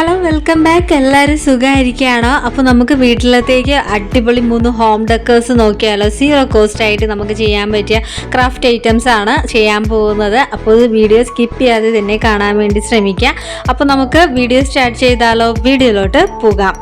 Hello welcome back എല്ലാവരും സുഖമായിരിക്കുകയാണോ? അപ്പോൾ നമുക്ക് വീട്ടിലത്തേക്ക് അടിപൊളി മൂന്ന് ഹോം ഡെക്കേഴ്സ് നോക്കിയാലോ? സീറോ കോസ്റ്റ് ആയിട്ട് നമുക്ക് ചെയ്യാൻ പറ്റിയ ക്രാഫ്റ്റ് ഐറ്റംസ് ആണ് ചെയ്യാൻ പോകുന്നത്. അപ്പോൾ ഇത് വീഡിയോ സ്കിപ്പ് ചെയ്യാതെ തന്നെ കാണാൻ വേണ്ടി ശ്രമിക്കുക അപ്പോൾ നമുക്ക് വീഡിയോ സ്റ്റാർട്ട് ചെയ്താലോ? വീഡിയോയിലോട്ട് പോകാം.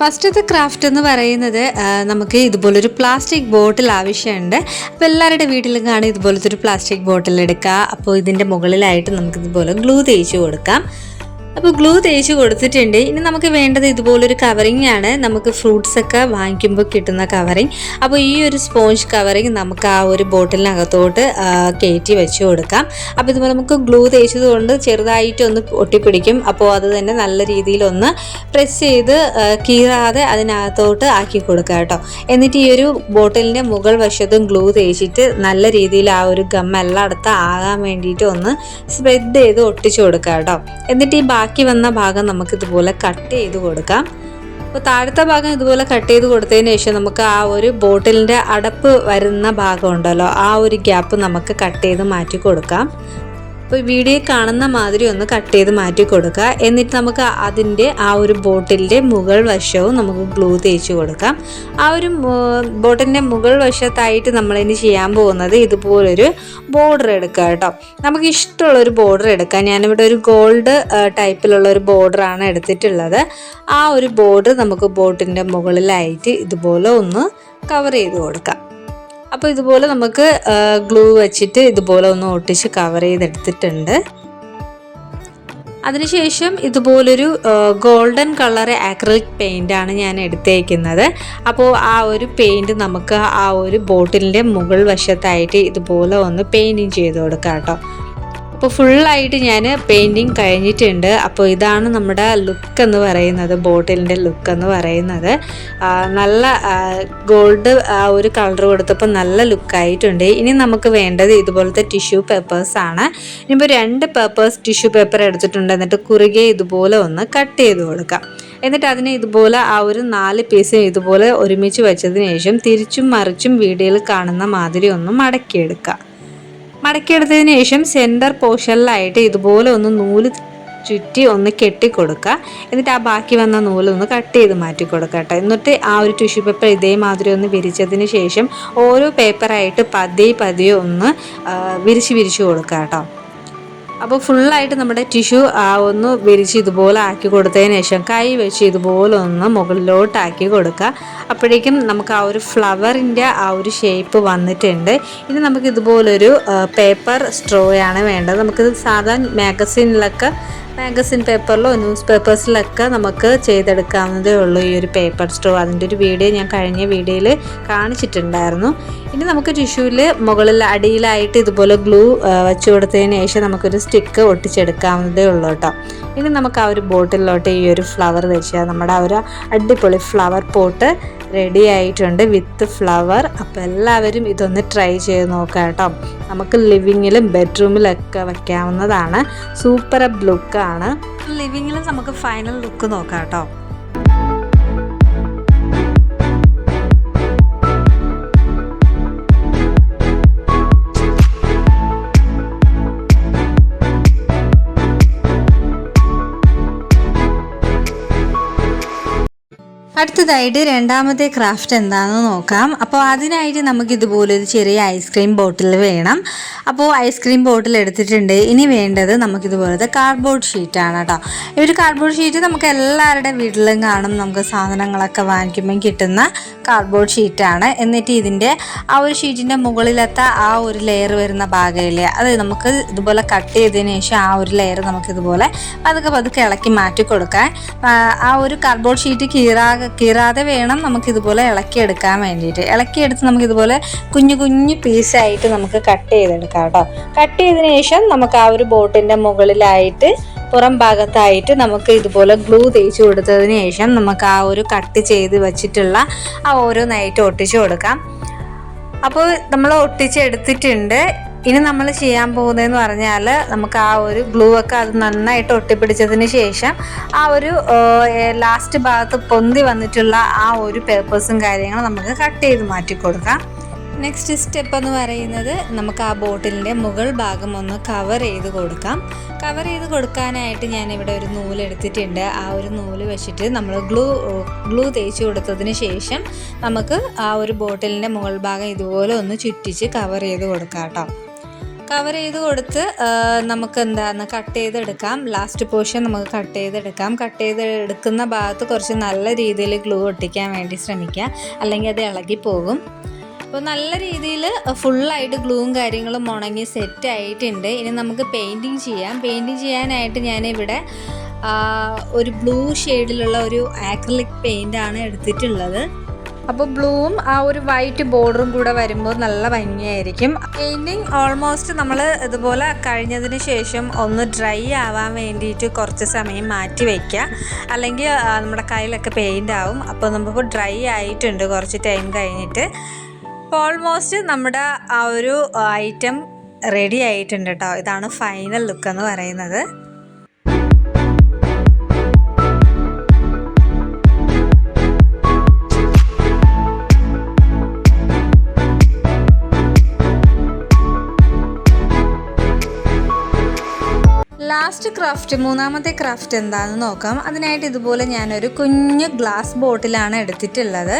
ഫസ്റ്റത്തെ ക്രാഫ്റ്റ് എന്ന് പറയുന്നത് നമുക്ക് ഇതുപോലൊരു പ്ലാസ്റ്റിക് ബോട്ടിൽ ആവശ്യമുണ്ട്. അപ്പോൾ എല്ലാവരുടെ വീട്ടിലും കാണും ഇതുപോലത്തെ ഒരു പ്ലാസ്റ്റിക് ബോട്ടിൽ എടുക്കുക അപ്പോൾ ഇതിന്റെ മുകളിലായിട്ട് നമുക്ക് ഇതുപോലെ ഗ്ലൂ തേച്ച് കൊടുക്കാം. അപ്പോൾ ഗ്ലൂ തേച്ച് കൊടുത്തിട്ടുണ്ട്. ഇനി നമുക്ക് വേണ്ടത് ഇതുപോലൊരു കവറിങ് ആണ്. നമുക്ക് ഫ്രൂട്ട്സ് ഒക്കെ വാങ്ങിക്കുമ്പോൾ കിട്ടുന്ന കവറിങ് അപ്പോൾ ഈ ഒരു സ്പോഞ്ച് കവറിങ് നമുക്ക് ആ ഒരു ബോട്ടിലിനകത്തോട്ട് കയറ്റി വെച്ച് കൊടുക്കാം. അപ്പോൾ ഇതുപോലെ നമുക്ക് ഗ്ലൂ തേച്ചത് കൊണ്ട് ചെറുതായിട്ട് ഒന്ന് ഒട്ടിപ്പിടിക്കും അപ്പോൾ അത് തന്നെ നല്ല രീതിയിലൊന്ന് പ്രസ് ചെയ്ത് കീറാതെ അതിനകത്തോട്ട് ആക്കി കൊടുക്കുക കേട്ടോ. എന്നിട്ട് ഈ ഒരു ബോട്ടിലിന്റെ മുകൾ വശത്തും ഗ്ലൂ തേച്ചിട്ട് നല്ല രീതിയിൽ ആ ഒരു ഗം എല്ലായിടത്തും ആകാൻ വേണ്ടിയിട്ട് ഒന്ന് സ്പ്രെഡ് ചെയ്ത് ഒട്ടിച്ചു കൊടുക്കുക കേട്ടോ. എന്നിട്ട് ഈ വന്ന ഭാഗം നമുക്ക് ഇതുപോലെ കട്ട് ചെയ്ത് കൊടുക്കാം. അപ്പോൾ താഴത്തെ ഭാഗം ഇതുപോലെ കട്ട് ചെയ്ത് കൊടുത്തതിന് ശേഷം നമുക്ക് ആ ഒരു ബോട്ടിലിന്റെ അടപ്പ് വരുന്ന ഭാഗം ഉണ്ടല്ലോ ആ ഒരു ഗ്യാപ്പ് നമുക്ക് കട്ട് ചെയ്ത് മാറ്റി കൊടുക്കാം. അപ്പോൾ വീഡിയോ കാണുന്ന മാതിരി ഒന്ന് കട്ട് ചെയ്ത് മാറ്റി കൊടുക്കുക എന്നിട്ട് നമുക്ക് അതിന്റെ ആ ഒരു ബോട്ടിലിന്റെ മുകൾ വശവും നമുക്ക് ഗ്ലൂ തേച്ച് കൊടുക്കാം. ആ ഒരു ബോട്ടിലിന്റെ മുകൾ വശത്തായിട്ട് നമ്മളിനി ചെയ്യാൻ പോകുന്നത് ഇതുപോലൊരു ബോർഡർ എടുക്കുക കേട്ടോ. നമുക്ക് ഇഷ്ടമുള്ളൊരു ബോർഡർ എടുക്കാം. ഞാനിവിടെ ഒരു ഗോൾഡ് ടൈപ്പിലുള്ള ഒരു ബോർഡറാണ് എടുത്തിട്ടുള്ളത്. ആ ഒരു ബോർഡർ നമുക്ക് ബോട്ടിന്റെ മുകളിലായിട്ട് ഇതുപോലെ ഒന്ന് കവർ ചെയ്ത് കൊടുക്കാം. അപ്പോൾ ഇതുപോലെ നമുക്ക് ഗ്ലൂ വെച്ചിട്ട് ഇതുപോലെ ഒന്ന് ഒട്ടിച്ച് കവർ ചെയ്തെടുത്തിട്ടുണ്ട്. അതിനുശേഷം ഇതുപോലൊരു ഗോൾഡൻ കളർ ആക്രിലിക് പെയിന്റാണ് ഞാൻ എടുത്തേക്കുന്നത്. അപ്പോൾ ആ ഒരു പെയിന്റ് നമുക്ക് ആ ഒരു ബോട്ടിലിന്റെ മുകൾ വശത്തായിട്ട് ഇതുപോലെ ഒന്ന് പെയിന്റിങ് ചെയ്ത് കൊടുക്കാം കേട്ടോ. അപ്പോൾ ഫുള്ളായിട്ട് ഞാൻ പെയിന്റിങ് കഴിഞ്ഞിട്ടുണ്ട്. അപ്പോൾ ഇതാണ് നമ്മുടെ ലുക്ക് എന്ന് പറയുന്നത് ബോട്ടിലിന്റെ ലുക്ക് എന്ന് പറയുന്നത്. നല്ല ഗോൾഡ് ആ ഒരു കളർ കൊടുത്തപ്പോൾ നല്ല ലുക്കായിട്ടുണ്ട് ഇനി നമുക്ക് വേണ്ടത് ഇതുപോലത്തെ ടിഷ്യൂ പേപ്പേഴ്സ് ആണ്. ഇനിയിപ്പോൾ രണ്ട് പേപ്പേഴ്സ് ടിഷ്യൂ പേപ്പർ എടുത്തിട്ടുണ്ട്. എന്നിട്ട് കുറുകെ ഇതുപോലെ ഒന്ന് കട്ട് ചെയ്ത് കൊടുക്കാം. എന്നിട്ട് അതിനെ ഇതുപോലെ ആ ഒരു നാല് പീസ് ഇതുപോലെ ഒരുമിച്ച് വെച്ചതിന് ശേഷം തിരിച്ചും മറിച്ചും വീഡിയോയിൽ കാണുന്ന മാതിരി ഒന്ന് മടക്കിയെടുക്കുക മടക്കിയെടുത്തതിന് ശേഷം സെന്റർ പോർഷനിലായിട്ട് ഇതുപോലെ ഒന്ന് നൂൽ ചുറ്റി ഒന്ന് കെട്ടിക്കൊടുക്കുക. എന്നിട്ട് ആ ബാക്കി വന്ന നൂൽ ഒന്ന് കട്ട് ചെയ്ത് മാറ്റി കൊടുക്കുക കേട്ടോ. എന്നിട്ട് ആ ഒരു ടിഷ്യൂ പേപ്പർ ഇതേമാതിരി ഒന്ന് വിരിച്ചതിന് ശേഷം ഓരോ പേപ്പറായിട്ട് പതിയെ പതിയെ ഒന്ന് വിരിച്ച് വിരിച്ച് കൊടുക്കുക കേട്ടോ. അപ്പോൾ ഫുള്ളായിട്ട് നമ്മുടെ ടിഷ്യൂ ആ ഒന്ന് വിരിച്ച് ഇതുപോലെ ആക്കി കൊടുത്തതിന് ശേഷം കൈ വെച്ച് ഇതുപോലെ ഒന്ന് മുകളിലോട്ടാക്കി കൊടുക്കുക. അപ്പോഴേക്കും നമുക്ക് ആ ഒരു ഫ്ലവറിന്റെ ആ ഒരു ഷേപ്പ് വന്നിട്ടുണ്ട്. ഇനി നമുക്ക് ഇതുപോലൊരു പേപ്പർ സ്ട്രോയാണ് വേണ്ടത്. നമുക്ക് സാധാരണ മാഗസീനിലൊക്കെ മാഗസിൻ പേപ്പറിലോ ന്യൂസ് പേപ്പേഴ്സിലൊക്കെ നമുക്ക് ചെയ്തെടുക്കാവുന്നതേ ഉള്ളൂ ഈ ഒരു പേപ്പർ സ്ട്രോ അതിന്റെ ഒരു വീഡിയോ ഞാൻ കഴിഞ്ഞ വീഡിയോയിൽ കാണിച്ചിട്ടുണ്ടായിരുന്നു. ഇനി നമുക്ക് ടിഷ്യൂവിൽ മുകളിൽ അടിയിലായിട്ട് ഇതുപോലെ ഗ്ലൂ വെച്ച് കൊടുത്തതിന് ശേഷം നമുക്കൊരു സ്റ്റിക്ക് ഒട്ടിച്ചെടുക്കാവുന്നതേ ഉള്ളൂ കേട്ടോ. ഇനി നമുക്ക് ആ ഒരു ബോട്ടിലോട്ട് ഈ ഒരു ഫ്ലവർ വെച്ചാൽ നമ്മുടെ ആ ഒരു അടിപൊളി ഫ്ലവർ പോട്ട് റെഡി ആയിട്ടുണ്ട് വിത്ത് ഫ്ലവർ അപ്പോൾ എല്ലാവരും ഇതൊന്ന് ട്രൈ ചെയ്ത് നോക്കാം കേട്ടോ. നമുക്ക് ലിവിങ്ങിലും ബെഡ്റൂമിലൊക്കെ വയ്ക്കാവുന്നതാണ് സൂപ്പർ ലുക്കാണ് ലിവിങ്ങിലും നമുക്ക് ഫൈനൽ ലുക്ക് നോക്കാം കേട്ടോ. അടുത്തതായിട്ട് രണ്ടാമത്തെ ക്രാഫ്റ്റ് എന്താണെന്ന് നോക്കാം. അപ്പോൾ അതിനായിട്ട് നമുക്ക് ഇതുപോലൊരു ചെറിയ ഐസ്ക്രീം ബോട്ടിൽ വേണം. അപ്പോൾ ഐസ്ക്രീം ബോട്ടിൽ എടുത്തിട്ടുണ്ട്. ഇനി വേണ്ടത് നമുക്കിതുപോലത്തെ കാർഡ്ബോർഡ് ഷീറ്റാണ് കേട്ടോ. ഈ ഒരു കാർഡ്ബോർഡ് ഷീറ്റ് നമുക്ക് എല്ലാവരുടെ വീട്ടിലും കാണും. നമുക്ക് സാധനങ്ങളൊക്കെ വാങ്ങിക്കുമ്പോൾ കിട്ടുന്ന കാർഡ്ബോർഡ് ഷീറ്റാണ് എന്നിട്ട് ഇതിന്റെ ആ ഒരു ഷീറ്റിന്റെ മുകളിലത്തെ ആ ഒരു ലെയർ വരുന്ന ഭാഗമില്ലേ അത് നമുക്ക് ഇതുപോലെ കട്ട് ചെയ്തതിന് ശേഷം ആ ഒരു ലെയർ നമുക്കിതുപോലെ പതുക്കെ പതുക്കെ ഇളക്കി മാറ്റി കൊടുക്കാൻ ആ ഒരു കാർഡ്ബോർഡ് ഷീറ്റ് കീറാ കീറാതെ വേണം നമുക്ക് ഇതുപോലെ ഇളക്കിയെടുക്കാൻ വേണ്ടിയിട്ട്. ഇളക്കിയെടുത്ത് നമുക്ക് ഇതുപോലെ കുഞ്ഞു കുഞ്ഞു പീസായിട്ട് നമുക്ക് കട്ട് ചെയ്തെടുക്കാം കേട്ടോ. കട്ട് ചെയ്തതിന് ശേഷം നമുക്ക് ആ ഒരു ബോട്ടിന്റെ മുകളിലായിട്ട് പുറം ഭാഗത്തായിട്ട് നമുക്ക് ഇതുപോലെ ഗ്ലൂ തേച്ച് കൊടുത്തതിന് ശേഷം നമുക്ക് ആ ഒരു കട്ട് ചെയ്ത് വെച്ചിട്ടുള്ള ആ ഓരോ നൈറ്റ് ഒട്ടിച്ചു കൊടുക്കാം. അപ്പോൾ നമ്മൾ ഒട്ടിച്ചെടുത്തിട്ടുണ്ട് ഇനി നമ്മൾ ചെയ്യാൻ പോകുന്നതെന്ന് പറഞ്ഞാൽ നമുക്ക് ആ ഒരു ഗ്ലൂ ഒക്കെ അത് നന്നായിട്ട് ഒട്ടിപ്പിടിച്ചതിന് ശേഷം ആ ഒരു ലാസ്റ്റ് ഭാഗത്ത് പൊന്തി വന്നിട്ടുള്ള ആ ഒരു പേപ്പേഴ്സും കാര്യങ്ങളും നമുക്ക് കട്ട് ചെയ്ത് മാറ്റി കൊടുക്കാം. നെക്സ്റ്റ് സ്റ്റെപ്പ് എന്ന് പറയുന്നത് നമുക്ക് ആ ബോട്ടിലിന്റെ മുകൾ ഭാഗം ഒന്ന് കവർ ചെയ്ത് കൊടുക്കാം. കവർ ചെയ്ത് കൊടുക്കാനായിട്ട് ഞാൻ ഇവിടെ ഒരു നൂൽ എടുത്തിട്ടുണ്ട്. ആ ഒരു നൂൽ വെച്ചിട്ട് നമ്മൾ ഗ്ലൂ ഗ്ലൂ തേച്ച് കൊടുത്തതിന് ശേഷം നമുക്ക് ആ ഒരു ബോട്ടിലിന്റെ മുകൾ ഭാഗം ഇതുപോലെ ഒന്ന് ചുറ്റിച്ച് കവർ ചെയ്ത് കൊടുക്കാം കേട്ടോ. കവർ ചെയ്ത് കൊടുത്ത് നമുക്ക് എന്താണ് കട്ട് ചെയ്തെടുക്കാം. ലാസ്റ്റ് പോർഷൻ നമുക്ക് കട്ട് ചെയ്തെടുക്കാം. കട്ട് ചെയ്ത് എടുക്കുന്ന ഭാഗത്ത് കുറച്ച് നല്ല രീതിയിൽ ഗ്ലൂ ഒട്ടിക്കാൻ വേണ്ടി ശ്രമിക്കുക അല്ലെങ്കിൽ അത് ഇളകി പോകും അപ്പോൾ നല്ല രീതിയിൽ ഫുള്ളായിട്ട് ഗ്ലൂവും കാര്യങ്ങളും ഉണങ്ങി സെറ്റ് ആയിട്ടുണ്ട്. ഇനി നമുക്ക് പെയിന്റിങ് ചെയ്യാം. പെയിന്റിങ് ചെയ്യാനായിട്ട് ഞാനിവിടെ ഒരു ബ്ലൂ ഷെയ്ഡിലുള്ള ഒരു ആക്രിലിക് പെയിന്റാണ് എടുത്തിട്ടുള്ളത്. അപ്പോൾ ബ്ലൂവും ആ ഒരു വൈറ്റ് ബോർഡറും കൂടെ വരുമ്പോൾ നല്ല ഭംഗിയായിരിക്കും. പെയിന്റിങ് ഓൾമോസ്റ്റ് നമ്മൾ ഇതുപോലെ കഴിഞ്ഞതിന് ശേഷം ഒന്ന് ഡ്രൈ ആവാൻ വേണ്ടിയിട്ട് കുറച്ച് സമയം മാറ്റി വയ്ക്കുക അല്ലെങ്കിൽ നമ്മുടെ കയ്യിലൊക്കെ പെയിന്റ് ആവും. അപ്പോൾ നമുക്ക് ഡ്രൈ ആയിട്ടുണ്ട് കുറച്ച് ടൈം കഴിഞ്ഞിട്ട്. അപ്പോൾ ഓൾമോസ്റ്റ് നമ്മുടെ ആ ഒരു ഐറ്റം റെഡി ആയിട്ടുണ്ട് കേട്ടോ ഇതാണ് ഫൈനൽ ലുക്ക് എന്ന് പറയുന്നത്. ലാസ്റ്റ് ക്രാഫ്റ്റ് മൂന്നാമത്തെ ക്രാഫ്റ്റ് എന്താണെന്ന് നോക്കാം. അതിനായിട്ട് ഇതുപോലെ ഞാനൊരു കുഞ്ഞ് ഗ്ലാസ് ബോട്ടിലാണ് എടുത്തിട്ടുള്ളത്.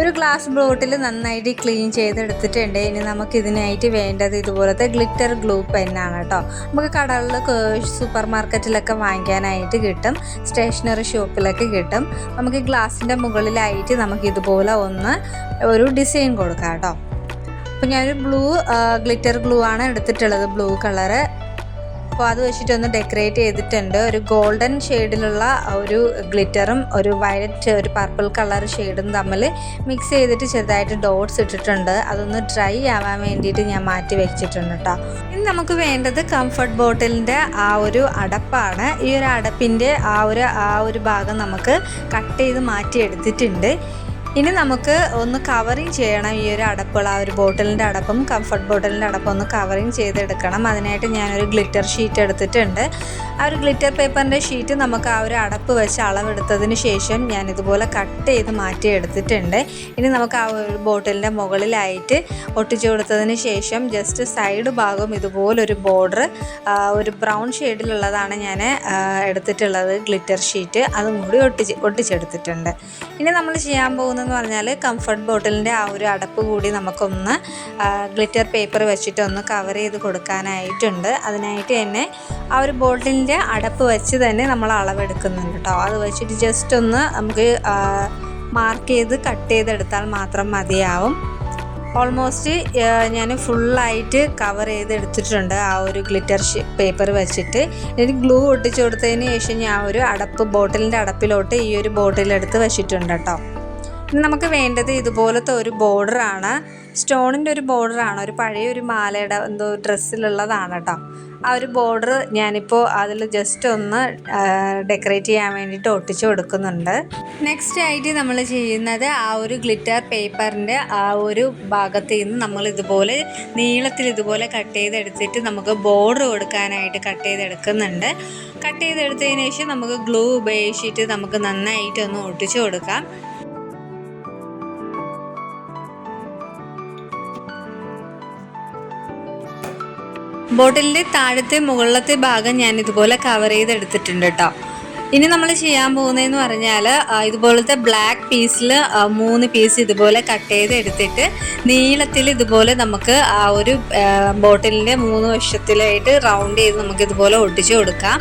ഒരു ഗ്ലാസ് ബോട്ടിൽ നന്നായിട്ട് ക്ലീൻ ചെയ്തെടുത്തിട്ടുണ്ട്. ഇനി നമുക്ക് ഇതിനായിട്ട് വേണ്ടത് ഇതുപോലത്തെ ഗ്ലിറ്റർ ഗ്ലൂ പെന്നാണ് കേട്ടോ നമുക്ക് കടകളിൽ സൂപ്പർ മാർക്കറ്റിലൊക്കെ വാങ്ങിക്കാനായിട്ട് കിട്ടും. സ്റ്റേഷനറി ഷോപ്പിലൊക്കെ കിട്ടും. നമുക്ക് ഗ്ലാസിന്റെ മുകളിലായിട്ട് നമുക്ക് ഇതുപോലെ ഒന്ന് ഒരു ഡിസൈൻ കൊടുക്കാം കേട്ടോ അപ്പോൾ ഞാനൊരു ബ്ലൂ ഗ്ലിറ്റർ ഗ്ലൂ ആണ് എടുത്തിട്ടുള്ളത്. ബ്ലൂ കളറ് അപ്പോൾ അത് വെച്ചിട്ടൊന്ന് ഡെക്കറേറ്റ് ചെയ്തിട്ടുണ്ട്. ഒരു ഗോൾഡൻ ഷെയ്ഡിലുള്ള ഒരു ഗ്ലിറ്ററും ഒരു വയലറ്റ് ഒരു പർപ്പിൾ കളർ ഷെയ്ഡും തമ്മിൽ മിക്സ് ചെയ്തിട്ട് ചെറുതായിട്ട് ഡോട്ട്സ് ഇട്ടിട്ടുണ്ട്. അതൊന്ന് ഡ്രൈ ആവാൻ വേണ്ടിയിട്ട് ഞാൻ മാറ്റി വെച്ചിട്ടുണ്ട് കേട്ടോ ഇനി നമുക്ക് വേണ്ടത് കംഫർട്ട് ബോട്ടിലിന്റെ ആ ഒരു അടപ്പാണ്. ഈ ഒരു അടപ്പിന്റെ ആ ഒരു ആ ഒരു ഭാഗം നമുക്ക് കട്ട് ചെയ്ത് മാറ്റി എടുത്തിട്ടുണ്ട് ഇനി നമുക്ക് ഒന്ന് കവറിങ് ചെയ്യണം. ഈ ഒരു അടപ്പുകൾ ആ ഒരു ബോട്ടിലിന്റെ അടപ്പും കംഫർട്ട് ബോട്ടിലിന്റെ അടപ്പും ഒന്ന് കവറിങ് ചെയ്തെടുക്കണം. അതിനായിട്ട് ഞാനൊരു ഗ്ലിറ്റർ ഷീറ്റ് എടുത്തിട്ടുണ്ട്. ആ ഒരു ഗ്ലിറ്റർ പേപ്പറിന്റെ ഷീറ്റ് നമുക്ക് ആ ഒരു അടപ്പ് വെച്ച് അളവെടുത്തതിന് ശേഷം ഞാൻ ഇതുപോലെ കട്ട് ചെയ്ത് മാറ്റി എടുത്തിട്ടുണ്ട്. ഇനി നമുക്ക് ആ ഒരു ബോട്ടിലിന്റെ മുകളിലായിട്ട് ഒട്ടിച്ചു കൊടുത്തതിന് ശേഷം ജസ്റ്റ് സൈഡ് ഭാഗം ഇതുപോലൊരു ബോർഡർ ഒരു ബ്രൗൺ ഷെയ്ഡിലുള്ളതാണ് ഞാൻ എടുത്തിട്ടുള്ളത് ഗ്ലിറ്റർ ഷീറ്റ് അതും കൂടി ഒട്ടിച്ച് ഒട്ടിച്ചെടുത്തിട്ടുണ്ട്. ഇനി നമ്മൾ ചെയ്യാൻ പോകുന്നതെന്ന് പറഞ്ഞാൽ കംഫർട്ട് ബോട്ടിലിന്റെ ആ ഒരു അടപ്പ് കൂടി നമുക്കൊന്ന് ഗ്ലിറ്റർ പേപ്പർ വെച്ചിട്ട് ഒന്ന് കവർ ചെയ്ത് കൊടുക്കാനായിട്ടുണ്ട്. അതിനായിട്ട് തന്നെ ആ ഒരു ബോട്ടിലിന്റെ അടപ്പ് വെച്ച് തന്നെ നമ്മൾ അളവെടുക്കുന്നുണ്ട് കേട്ടോ. അത് വെച്ചിട്ട് ജസ്റ്റ് ഒന്ന് നമുക്ക് മാർക്ക് ചെയ്ത് കട്ട് ചെയ്തെടുത്താൽ മാത്രം മതിയാവും. ഓൾമോസ്റ്റ് ഞാൻ ഫുള്ളായിട്ട് കവർ ചെയ്ത് എടുത്തിട്ടുണ്ട് ആ ഒരു ഗ്ലിറ്റർ പേപ്പർ വെച്ചിട്ട്. ഇനി ഗ്ലൂ ഒട്ടിച്ചു കൊടുത്തതിന് ശേഷം ഞാൻ ഒരു അടപ്പ് ബോട്ടിലിന്റെ അടപ്പിലോട്ട് ഈ ഒരു ബോട്ടിലെടുത്ത് വെച്ചിട്ടുണ്ട് കേട്ടോ. നമുക്ക് വേണ്ടത് ഇതുപോലത്തെ ഒരു ബോർഡറാണ് സ്റ്റോണിന്റെ ഒരു ബോർഡറാണ് ഒരു പഴയ ഒരു മാലയുടെ എന്തോ ഡ്രസ്സിലുള്ളതാണ് കേട്ടോ ആ ഒരു ബോർഡർ ഞാനിപ്പോൾ അതിൽ ജസ്റ്റ് ഒന്ന് ഡെക്കറേറ്റ് ചെയ്യാൻ വേണ്ടിയിട്ട് ഒട്ടിച്ച് കൊടുക്കുന്നുണ്ട്. നെക്സ്റ്റ് ആയിട്ട് നമ്മൾ ചെയ്യുന്നത് ആ ഒരു ഗ്ലിറ്റർ പേപ്പറിന്റെ ആ ഒരു ഭാഗത്ത് നിന്ന് നമ്മൾ ഇതുപോലെ നീളത്തിൽ ഇതുപോലെ കട്ട് ചെയ്തെടുത്തിട്ട് നമുക്ക് ബോർഡർ കൊടുക്കാനായിട്ട് കട്ട് ചെയ്തെടുക്കുന്നുണ്ട്. കട്ട് ചെയ്തെടുത്തതിന് ശേഷം നമുക്ക് ഗ്ലൂ ഉപയോഗിച്ചിട്ട് നമുക്ക് നന്നായിട്ട് ഒന്ന് ഒട്ടിച്ചു കൊടുക്കാം. ബോട്ടിലിന്റെ താഴത്തെ മുകളിലത്തെ ഭാഗം ഞാൻ ഇതുപോലെ കവർ ചെയ്തെടുത്തിട്ടുണ്ട് കേട്ടോ. ഇനി നമ്മൾ ചെയ്യാൻ പോകുന്നതെന്ന് പറഞ്ഞാൽ ഇതുപോലത്തെ ബ്ലാക്ക് പീസിൽ മൂന്ന് പീസ് ഇതുപോലെ കട്ട് ചെയ്ത് എടുത്തിട്ട് നീളത്തിൽ ഇതുപോലെ നമുക്ക് ആ ഒരു ബോട്ടിലിന്റെ മൂന്ന് വശത്തിലായിട്ട് റൗണ്ട് ചെയ്ത് നമുക്ക് ഇതുപോലെ ഒട്ടിച്ചു കൊടുക്കാം.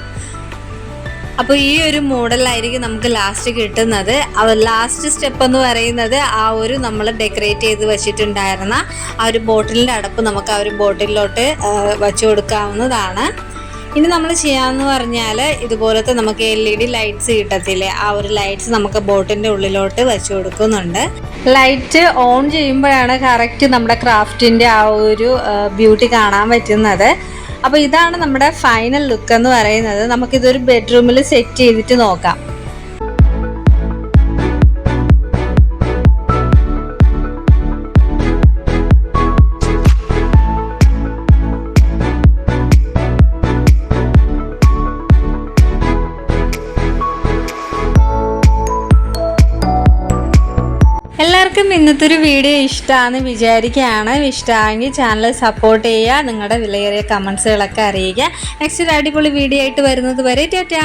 അപ്പോൾ ഈ ഒരു മോഡലായിരിക്കും നമുക്ക് ലാസ്റ്റ് കിട്ടുന്നത്. ലാസ്റ്റ് സ്റ്റെപ്പ് എന്ന് പറയുന്നത് ആ ഒരു നമ്മൾ ഡെക്കറേറ്റ് ചെയ്ത് വെച്ചിട്ടുണ്ടായിരുന്ന ആ ഒരു ബോട്ടിലിന്റെ അടപ്പ് നമുക്ക് ആ ഒരു ബോട്ടിലോട്ട് വച്ചു കൊടുക്കാവുന്നതാണ്. ഇനി നമ്മൾ ചെയ്യാമെന്ന് പറഞ്ഞാൽ ഇതുപോലത്തെ നമുക്ക് എൽ ഇ ഡി ലൈറ്റ്സ് കിട്ടത്തില്ലേ? ആ ഒരു ലൈറ്റ്സ് നമുക്ക് ബോട്ടിന്റെ ഉള്ളിലോട്ട് വെച്ച് കൊടുക്കുന്നുണ്ട്. ലൈറ്റ് ഓൺ ചെയ്യുമ്പോഴാണ് കറക്റ്റ് നമ്മുടെ ക്രാഫ്റ്റിന്റെ ആ ഒരു ബ്യൂട്ടി കാണാൻ പറ്റുന്നത്. അപ്പോൾ ഇതാണ് നമ്മുടെ ഫൈനൽ ലുക്ക് എന്ന് പറയുന്നത്. നമുക്കിതൊരു ബെഡ്റൂമിൽ സെറ്റ് ചെയ്തിട്ട് നോക്കാം. എല്ലാവർക്കും ഇന്നത്തെ ഒരു വീഡിയോ ഇഷ്ടമാണെന്ന് വിചാരിക്കുകയാണ്. ഇഷ്ടമാണെങ്കിൽ ചാനൽ സപ്പോർട്ട് ചെയ്യുക നിങ്ങളുടെ വിലയേറിയ കമൻസുകളൊക്കെ അറിയിക്കുക. നെക്സ്റ്റ് ഒരു അടിപൊളി വീഡിയോ ആയിട്ട് വരുന്നത് വരെ ടാറ്റാ.